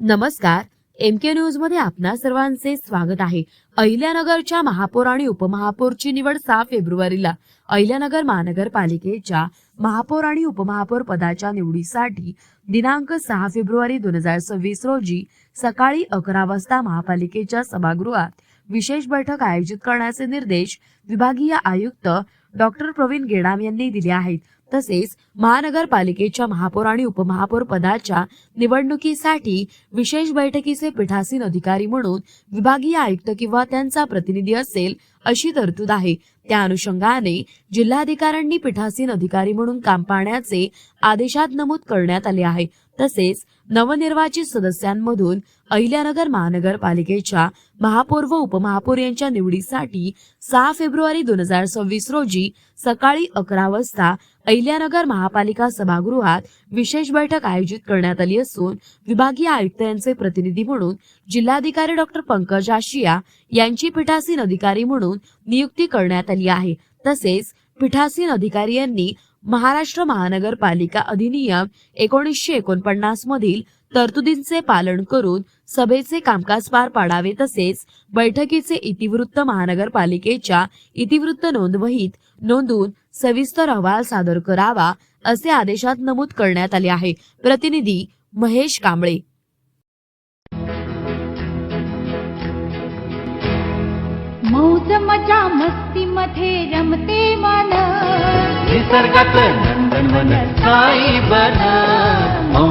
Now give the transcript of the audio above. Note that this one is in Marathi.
नमस्कार एम के न्यूजमध्ये आपणा सर्वांचे स्वागत आहे. अहिल्यानगरच्या महापौर आणि उपमहापौरची निवड सहा फेब्रुवारीला. अहिल्यानगर महानगरपालिकेच्या महापौर आणि उपमहापौर पदाच्या निवडीसाठी दिनांक सहा फेब्रुवारी दोन हजार सव्वीस रोजी सकाळी अकरा वाजता महापालिकेच्या सभागृहात विशेष बैठक आयोजित करण्याचे निर्देश विभागीय आयुक्त डॉक्टर प्रवीण गेडाम यांनी दिले आहेत. तसेच महानगरपालिकेच्या महापौर आणि उपमहापौर पदाच्या निवडणुकीसाठी विशेष बैठकीचे पीठासीन अधिकारी म्हणून विभागीय आयुक्त किंवा त्यांचा प्रतिनिधी असेल अशी तरतूद आहे. त्या अनुषंगाने जिल्हाधिकाऱ्यांनी पीठासीन अधिकारी म्हणून काम पाहण्याचे आदेशात नमूद करण्यात आले आहे. तसेच नवनिर्वाचित सदस्यांमधून अहिल्यानगर महानगरपालिकेच्या महापौर व उपमहापौर यांच्या निवडीसाठी सहा फेब्रुवारी दोन हजार सव्वीस रोजी सकाळी अकरा वाजता अहिल्यानगर महापालिका सभागृहात विशेष बैठक आयोजित करण्यात आली असून विभागीय आयुक्त यांचे प्रतिनिधी म्हणून जिल्हाधिकारी डॉक्टर पंकज आशिया यांची पीठासीन अधिकारी म्हणून नियुक्ती करण्यात आली आहे. तसेच पीठासीन अधिकारी यांनी महाराष्ट्र महानगरपालिका अधिनियम एकोणीसशे एकोणपन्नास मधील तरतुदींचे पालन करून सभेचे कामकाज पार पाडावे तसेच बैठकीचे इतिवृत्त महानगरपालिकेच्या इतिवृत्त नोंदवहीत नोंदवून सविस्तर अहवाल सादर करावा असे आदेशात नमूद करण्यात आले आहे. प्रतिनिधी महेश कांबळे. मौज मजा मस्ती मध्ये रमते मन. निसर्गात नंदनवन साई बन.